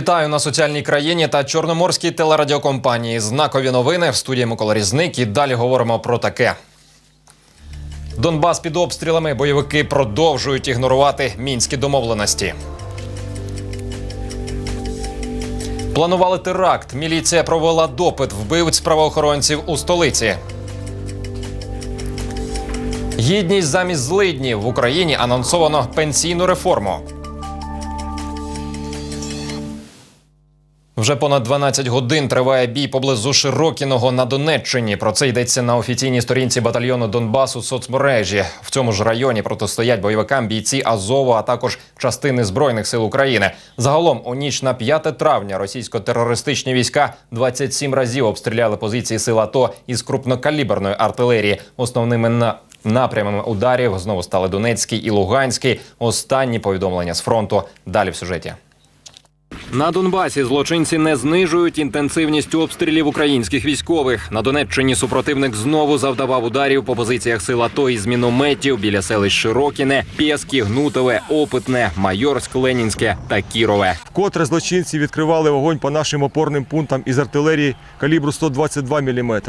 Вітаю на соціальній країні та чорноморській телерадіокомпанії. Знакові новини в студії Микола Різник. І далі говоримо про таке. Донбас під обстрілами. Бойовики продовжують ігнорувати мінські домовленості. Планували теракт. Міліція провела допит вбивць правоохоронців у столиці. Гідність замість злиднів в Україні анонсовано пенсійну реформу. Вже понад 12 годин триває бій поблизу Широкіного на Донеччині. Про це йдеться на офіційній сторінці батальйону Донбасу соцмережі. В цьому ж районі протистоять бойовикам бійці Азову, а також частини збройних сил України. Загалом у ніч на 5 травня російсько-терористичні війська 27 разів обстріляли позиції сил АТО із крупнокаліберної артилерії. Основними на Напрямами ударів знову стали Донецький і Луганський. Останні повідомлення з фронту. Далі в сюжеті. На Донбасі злочинці не знижують інтенсивність обстрілів українських військових. На Донеччині супротивник знову завдавав ударів по позиціях сил АТО із мінометів біля селищ Широкіне, Пєскі, Гнутове, Опитне, Майорськ, Ленінське та Кірове. Вкотре злочинці відкривали вогонь по нашим опорним пунктам із артилерії калібру 122 мм,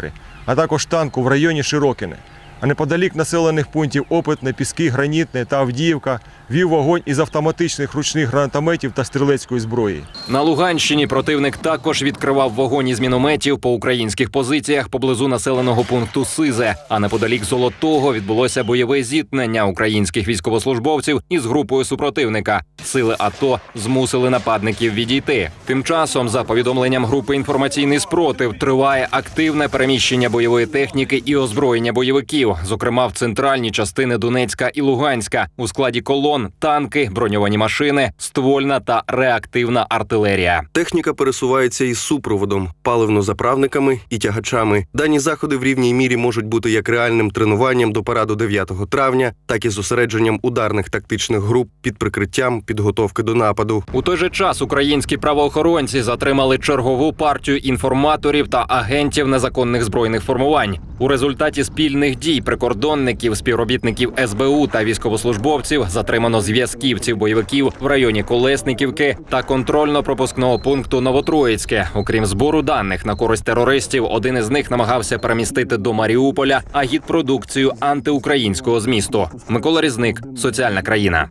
а також танку в районі Широкине. А неподалік населених пунктів Опитне, Піски, Гранітне та Авдіївка вів вогонь із автоматичних ручних гранатометів та стрілецької зброї. На Луганщині противник також відкривав вогонь із мінометів по українських позиціях поблизу населеного пункту Сизе. А неподалік Золотого відбулося бойове зіткнення українських військовослужбовців із групою супротивника. Сили АТО змусили нападників відійти. Тим часом, за повідомленням групи інформаційний спротив, триває активне переміщення бойової техніки і озброєння бойовиків, зокрема в центральні частини Донецька і Луганська, у складі колон, танки, броньовані машини, ствольна та реактивна артилерія. Техніка пересувається із супроводом, паливно-заправниками і тягачами. Дані заходи в рівній мірі можуть бути як реальним тренуванням до параду 9 травня, так і зосередженням ударних тактичних груп під прикриттям підготовки до нападу. У той же час українські правоохоронці затримали чергову партію інформаторів та агентів незаконних збройних формувань. У результаті спільних дій прикордонників, співробітників СБУ та військовослужбовців затримано зв'язківців бойовиків в районі Колесниківки та контрольно-пропускного пункту Новотроїцьке. Окрім збору даних на користь терористів, один із них намагався перемістити до Маріуполя агітпродукцію антиукраїнського змісту. Микола Різник, соціальна країна.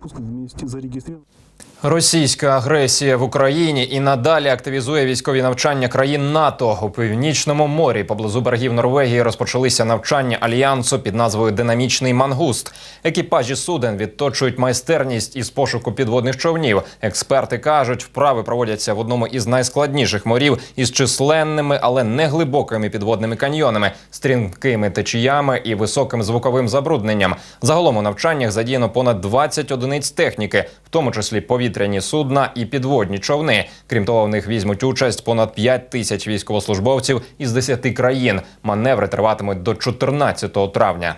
Російська агресія в Україні і надалі активізує військові навчання країн НАТО у північному морі. Поблизу берегів Норвегії розпочалися навчання альянсу під назвою Динамічний мангуст. Екіпажі суден відточують майстерність із пошуку підводних човнів. Експерти кажуть, вправи проводяться в одному із найскладніших морів із численними, але не глибокими підводними каньйонами, стрімкими течіями і високим звуковим забрудненням. Загалом у навчаннях задіяно понад 20 одиниць техніки, в тому числі повітряні судна і підводні човни. Крім того, в них візьмуть участь понад 5 тисяч військовослужбовців із 10 країн. Маневри триватимуть до 14 травня.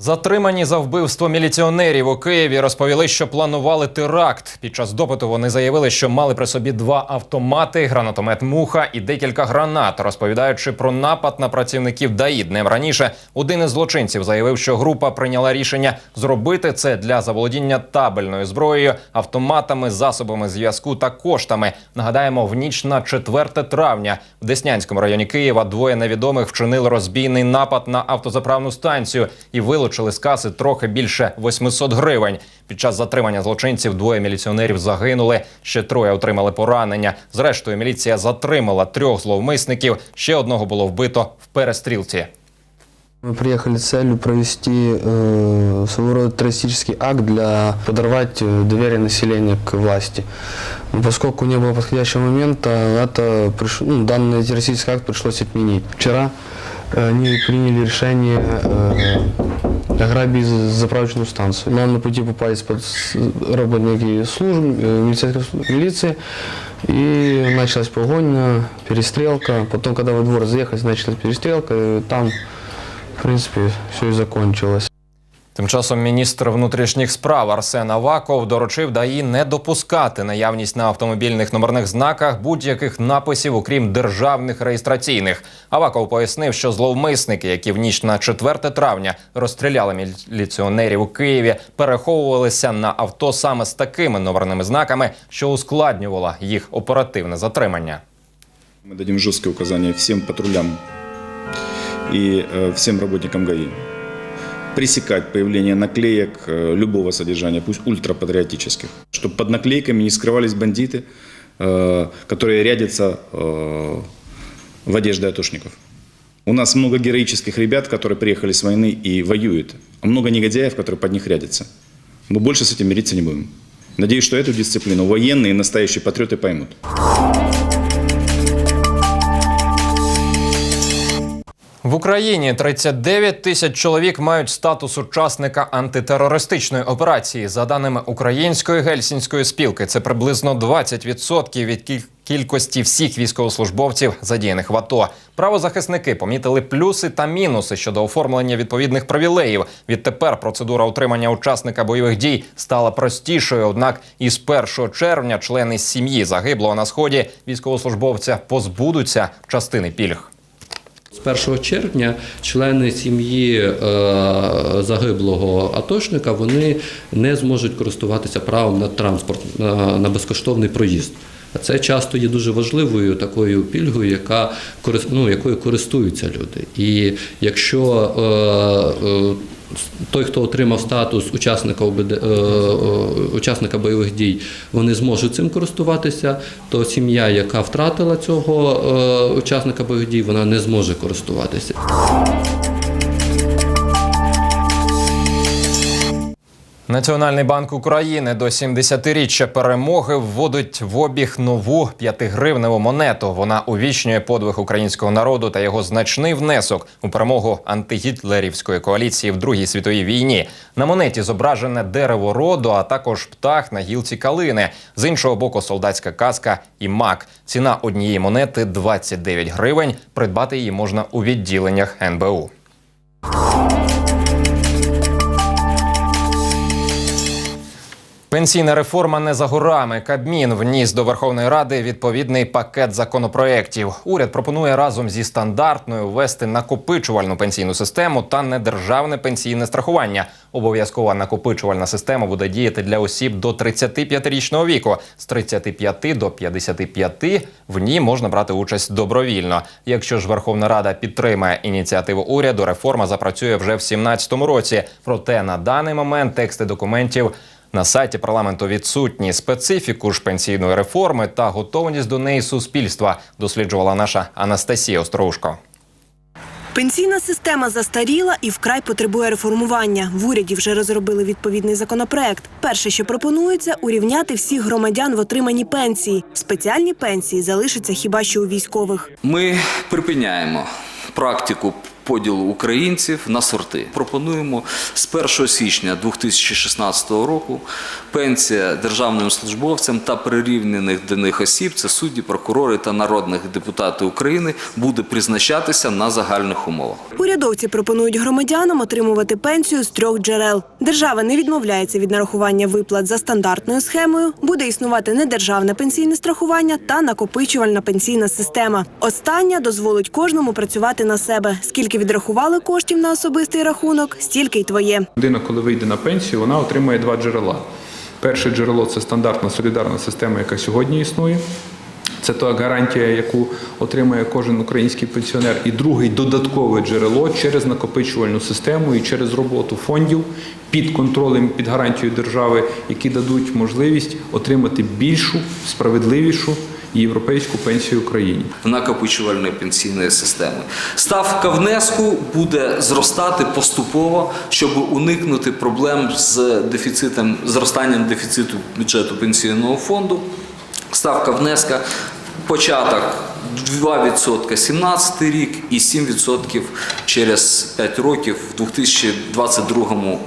Затримані за вбивство міліціонерів у Києві розповіли, що планували теракт. Під час допиту вони заявили, що мали при собі два автомати, гранатомет муха і декілька гранат. Розповідаючи про напад на працівників ДАІ днем раніше, один із злочинців заявив, що група прийняла рішення зробити це для заволодіння табельною зброєю, автоматами, засобами зв'язку та коштами. Нагадаємо, в ніч на 4 травня в Деснянському районі Києва двоє невідомих вчинили розбійний напад на автозаправну станцію і вилучили з каси трохи більше 800 гривень. Під час затримання злочинців двоє міліціонерів загинули, ще троє отримали поранення. Зрештою, міліція затримала трьох зловмисників. Ще одного було вбито в перестрілці. Мы приехали с целью провести э, своего рода террористический акт для подорвать э, доверие населения к власти. Но поскольку не было подходящего момента, это приш- ну, данный террористический акт пришлось отменить. Вчера э, они приняли решение э, ограбить за- заправочную станцию. Нам на пути попались под работники служб, милицейской милиции, и началась погоня, перестрелка. Потом, когда во двор заехали, началась перестрелка, и там в принципе, все и закончилось. Тим часом міністр внутрішніх справ Арсен Аваков доручив ДАІ не допускати наявність на автомобільних номерних знаках будь-яких написів, окрім державних реєстраційних. Аваков пояснив, що зловмисники, які в ніч на 4 травня розстріляли міліціонерів у Києві, переховувалися на авто саме з такими номерними знаками, що ускладнювало їх оперативне затримання. Мы дадим жесткие указания всем патрулям и э, всем работникам ГАИ пресекать появление наклеек э, любого содержания, пусть ультрапатриотических, чтобы под наклейками не скрывались бандиты, э, которые рядятся э, в одежде атошников. У нас много героических ребят, которые приехали с войны и воюют, а много негодяев, которые под них рядятся. Мы больше с этим мириться не будем. Надеюсь, что эту дисциплину военные настоящие патриоты поймут. В Україні 39 тисяч чоловік мають статус учасника антитерористичної операції. За даними української гельсінської спілки, це приблизно 20% від кіль- кількості всіх військовослужбовців, задіяних в АТО. Правозахисники помітили плюси та мінуси щодо оформлення відповідних привілеїв. Відтепер процедура утримання учасника бойових дій стала простішою. Однак із 1 червня члени сім'ї загиблого на сході військовослужбовця позбудуться частини пільг. З 1 червня члени сім'ї е, загиблого атошника вони не зможуть користуватися правом на транспорт, на, безкоштовний проїзд. А це часто є дуже важливою такою пільгою, яка ну, якою користуються люди. І якщо е, е, той, хто отримав статус учасника е, е, учасника бойових дій, вони зможуть цим користуватися, то сім'я, яка втратила цього е, учасника бойових дій, вона не зможе користуватися. Національний банк України до 70-річчя перемоги вводить в обіг нову п'ятигривневу монету. Вона увічнює подвиг українського народу та його значний внесок у перемогу антигітлерівської коаліції в Другій світовій війні. На монеті зображене дерево роду, а також птах на гілці калини. З іншого боку, солдатська каска і мак. Ціна однієї монети 29 гривень. Придбати її можна у відділеннях НБУ. Пенсійна реформа не за горами. Кабмін вніс до Верховної Ради відповідний пакет законопроєктів. Уряд пропонує разом зі стандартною ввести накопичувальну пенсійну систему та недержавне пенсійне страхування. Обов'язкова накопичувальна система буде діяти для осіб до 35-річного віку. З 35 до 55 в ній можна брати участь добровільно. Якщо ж Верховна Рада підтримає ініціативу уряду, реформа запрацює вже в 2017 році. Проте на даний момент тексти документів на сайті парламенту відсутні специфіку ж пенсійної реформи та готовність до неї суспільства. Досліджувала наша Анастасія Острушко. Пенсійна система застаріла і вкрай потребує реформування. В уряді вже розробили відповідний законопроект. Перше, що пропонується, урівняти всіх громадян в отриманні пенсії. Спеціальні пенсії залишаться хіба що у військових. Ми припиняємо практику поділу українців на сорти. Пропонуємо з 1 січня 2016 року пенсія державним службовцям та прирівняних до них осіб, це судді, прокурори та народних депутати України, буде призначатися на загальних умовах. Урядовці пропонують громадянам отримувати пенсію з трьох джерел. Держава не відмовляється від нарахування виплат за стандартною схемою. Буде існувати недержавне пенсійне страхування та накопичувальна пенсійна система. Остання дозволить кожному працювати на себе. Скільки відрахували коштів на особистий рахунок, стільки й твоє. Людина, коли вийде на пенсію, вона отримає два джерела. Перше джерело це стандартна солідарна система, яка сьогодні існує. Це та гарантія, яку отримує кожен український пенсіонер. І друге додаткове джерело через накопичувальну систему і через роботу фондів під контролем, під гарантією держави, які дадуть можливість отримати більшу, справедливішу європейську пенсію Україні. накопичувальної пенсійної системи. Ставка внеску буде зростати поступово, щоб уникнути проблем з дефіцитом, зростанням дефіциту бюджету пенсійного фонду. Ставка внеска початок 2% 17 рік і 7% через 5 років в 2022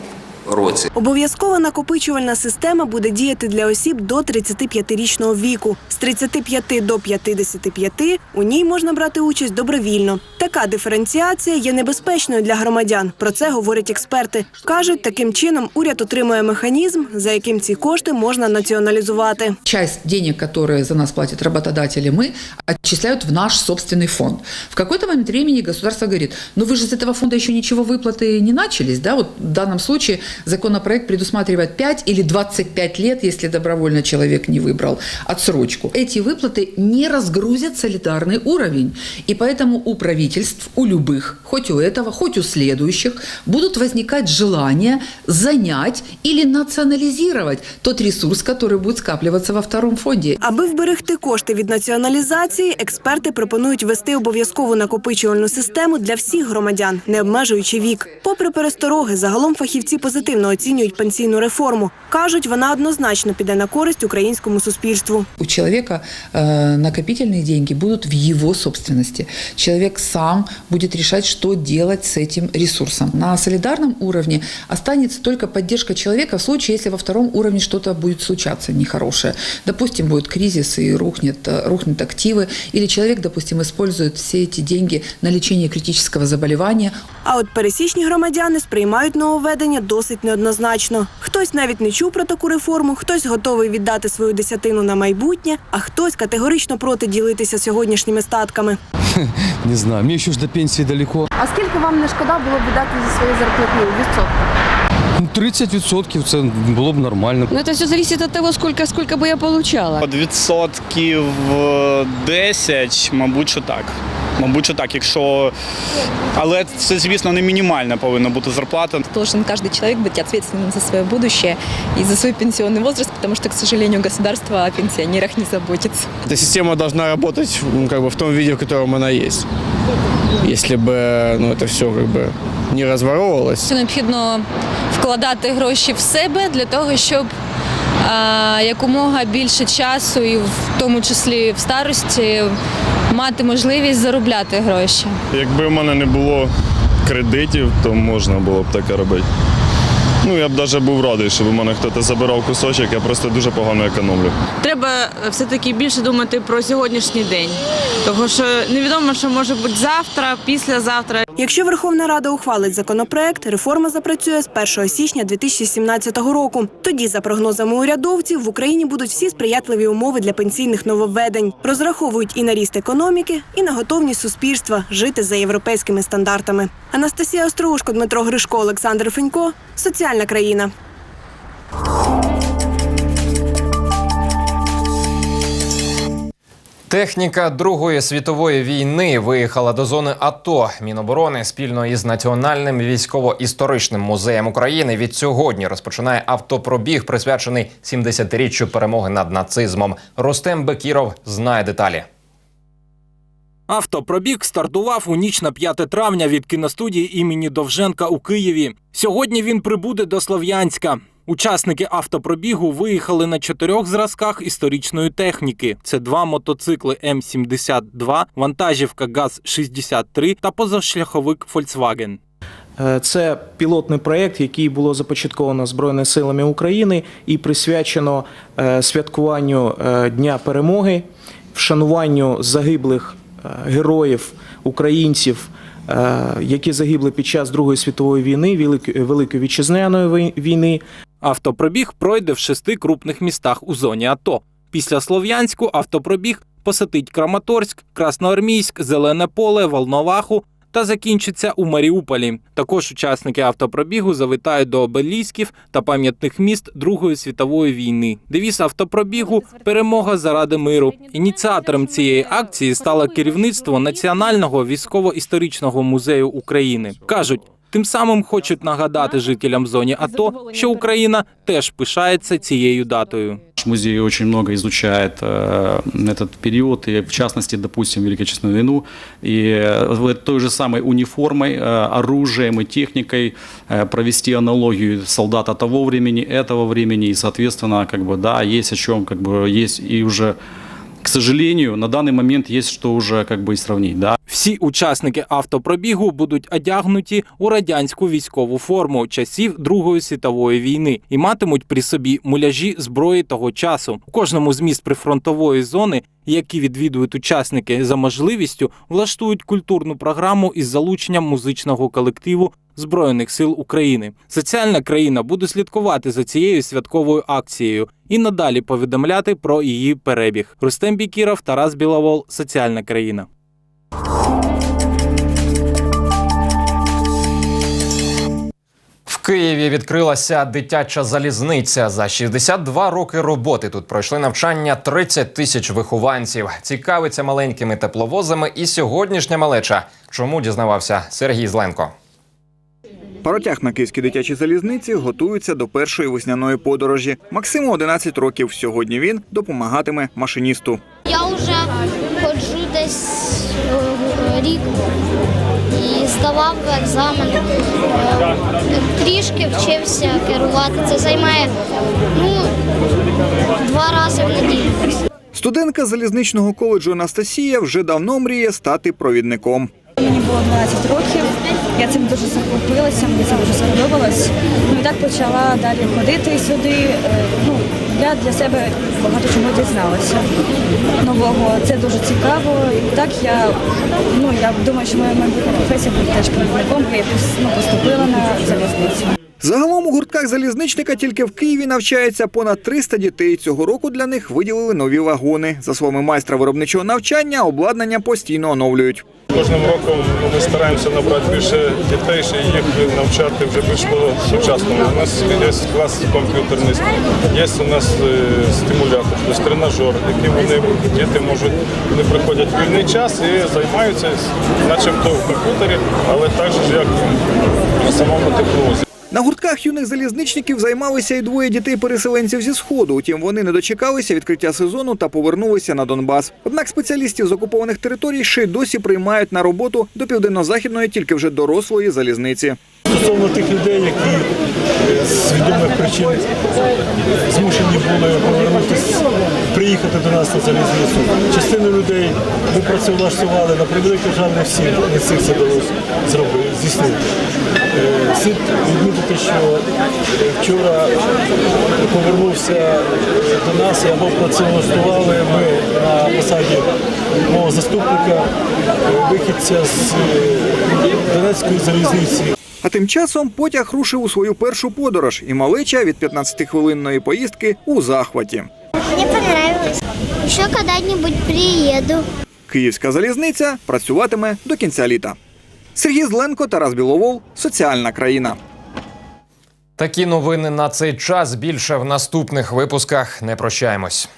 році. Обов'язкова накопичувальна система буде діяти для осіб до 35-річного віку. З 35 до 55 у ній можна брати участь добровільно. Така диференціація є небезпечною для громадян. Про це говорять експерти. кажуть, таким чином уряд отримує механізм, за яким ці кошти можна націоналізувати. часть денег, которые за нас платят работодатели, мы отчисляют в наш собственный фонд. В какой-то момент времени государство говорит, ну вы же с этого фонда еще ничего выплаты не начались, да, вот в данном случае законопроект предусматривает 5 или 25 лет, если добровольно человек не выбрал отсрочку. Эти выплаты не разгрузят солидарный уровень, и поэтому у правительств, у любых, хоть у этого, хоть у следующих, будут возникать желания занять или национализировать тот ресурс, который будет скапливаться во втором фонде. Аби вберегти кошти від націоналізації, експерти пропонують ввести обов'язкову накопичувальну систему для всіх громадян, не обмежуючи вік. Попри перестороги, загалом фахівці позитивно оцінюють пенсійну реформу. кажуть, вона однозначно піде на користь українському суспільству. У человека э, накопительные деньги будут в его собственности. Человек сам будет решать, что делать с этим ресурсом. На солидарном уровне останется только поддержка человека в случае, если во втором уровне что-то будет случаться нехорошее. Допустим, будет кризис и рухнет, э, рухнут активы, или человек, допустим, использует все эти деньги на лечение критического заболевания, А от пересічні громадяни сприймають нововведення досить неоднозначно. Хтось навіть не чув про таку реформу, хтось готовий віддати свою десятину на майбутнє, а хтось категорично проти ділитися сьогоднішніми статками. Не знаю, мне еще ж до пенсии далеко. А скільки вам не шкода було б віддати зі своєї зарплатні у відсотках? Ну, 30% це було б нормально. Ну, це все залежить від того, скільки, скільки би я получала. Від відсотків е, 10, мабуть, що так. Мабуть, що так, якщо. Але це, звісно, не мінімальна повинна бути зарплата. Должен каждый человек быть ответственным за свое будущее и за свой пенсионный возраст, потому что, к сожалению, государство о пенсионерах не заботится. Эта система должна работать ну, как бы, в том виде, в котором она есть. Если бы ну, это все как бы не разворовывалось. Необхідно вкладати гроші в себе для того, щоб а, якомога більше часу, і в тому числі в старості, мати можливість заробляти гроші. Якби в мене не було кредитів, то можна було б таке робити. Ну, я б навіть був радий, щоб у мене хтось забирав кусочок, я просто дуже погано економлю. Треба все-таки більше думати про сьогоднішній день, тому що невідомо, що може бути завтра, післязавтра. Якщо Верховна Рада ухвалить законопроект, реформа запрацює з 1 січня 2017 року. Тоді, за прогнозами урядовців, в Україні будуть всі сприятливі умови для пенсійних нововведень. Розраховують і на ріст економіки, і на готовність суспільства жити за європейськими стандартами. Анастасія Остроушко, Дмитро Гришко, Олександр Фенько. Соціальна країна. Техніка Другої світової війни виїхала до зони АТО. Міноборони спільно із Національним військово-історичним музеєм України від сьогодні розпочинає автопробіг, присвячений 70-річчю перемоги над нацизмом. Ростем Бекіров знає деталі. Автопробіг стартував у ніч на 5 травня від кіностудії імені Довженка у Києві. Сьогодні він прибуде до Слов'янська. Учасники автопробігу виїхали на чотирьох зразках історичної техніки: це два мотоцикли М-72, вантажівка ГАЗ-63 та позашляховик. Е, Це пілотний проєкт, який було започатковано Збройними силами України і присвячено е, святкуванню е, Дня перемоги, вшануванню загиблих е, героїв українців, які загибли під час Другої світової війни, Велик- Великої вітчизняної війни. Автопробіг пройде в шести крупних містах у зоні АТО. Після Слов'янську автопробіг посетить Краматорськ, Красноармійськ, Зелене поле, Волноваху та закінчиться у Маріуполі. Також учасники автопробігу завітають до обелісків та пам'ятних міст Другої світової війни. Девіз автопробігу перемога заради миру. Ініціатором цієї акції стало керівництво Національного військово-історичного музею України. кажуть. Тим самим хочуть нагадати жителям зоні АТО, що Україна теж пишається цією датою. Наш музей очень много изучает э, этот период, и в частности, допустим, Великую Отечественную войну, и э, в той же самой униформой, э, оружием и техникой э, провести аналогию солдата того времени, этого времени, и, соответственно, как бы, да, есть о чем, как бы, есть и уже к сожалению, на данный момент есть что уже как бы и сравнить. Да? Всі учасники автопробігу будуть одягнуті у радянську військову форму часів Другої світової війни і матимуть при собі муляжі зброї того часу. У кожному з міст прифронтової зони, які відвідують учасники за можливістю, влаштують культурну програму із залученням музичного колективу Збройних сил України. Соціальна країна буде слідкувати за цією святковою акцією і надалі повідомляти про її перебіг. Рустем Бікіров, Тарас Біловол, Соціальна країна. Києві відкрилася дитяча залізниця. За 62 роки роботи тут пройшли навчання 30 тисяч вихованців. Цікавиться маленькими тепловозами і сьогоднішня малеча. Чому дізнавався Сергій Зленко? Паротяг на київській дитячій залізниці готується до першої весняної подорожі. Максиму 11 років. Сьогодні він допомагатиме машиністу. Я вже ходжу десь е, рік і здавав екзамен. Е, Трішки вчився керувати. Це займає ну, два рази в неділю. Студентка залізничного коледжу Анастасія вже давно мріє стати провідником. Мені було 12 років. Я цим дуже захопилася, мені це дуже сподобалось. Ну і так почала далі ходити сюди. Я для себе багато чого дізналася нового. Це дуже цікаво. І так я, ну, я думаю, що моя майбутня професія буде теж провідником, я ну, поступила на залізницю. Загалом у гуртках залізничника тільки в Києві навчається понад 300 дітей. Цього року для них виділили нові вагони. За словами майстра виробничого навчання, обладнання постійно оновлюють. Кожним роком ми стараємося набрати більше дітей, ще їх навчати вже більш сучасному. У нас є клас комп'ютерний, є у нас е, стимулятор, тобто тренажер, який вони діти можуть, вони приходять в вільний час і займаються, начебто в комп'ютері, але також як на самому тепловозі. На гуртках юних залізничників займалися і двоє дітей-переселенців зі сходу. Утім, вони не дочекалися відкриття сезону та повернулися на Донбас. Однак спеціалістів з окупованих територій ще й досі приймають на роботу до південно-західної, тільки вже дорослої залізниці. Стосовно тих людей, які е, з відомих причин змушені були повернутися, приїхати до нас на залізницю. Частину людей ми працевлаштували, на превеликий жаль, не всі не всіх це вдалося зробити, здійснити. Слід відмітити, що вчора повернувся е, до нас або працевлаштували ми на посаді мого заступника, е, вихідця з е, Донецької залізниці. А тим часом потяг рушив у свою першу подорож, і малеча від 15-хвилинної поїздки у захваті. Мені понравилось. Ще коли-небудь приїду. Київська залізниця працюватиме до кінця літа. Сергій Зленко, Тарас Біловол, Соціальна країна. Такі новини на цей час. Більше в наступних випусках. Не прощаємось.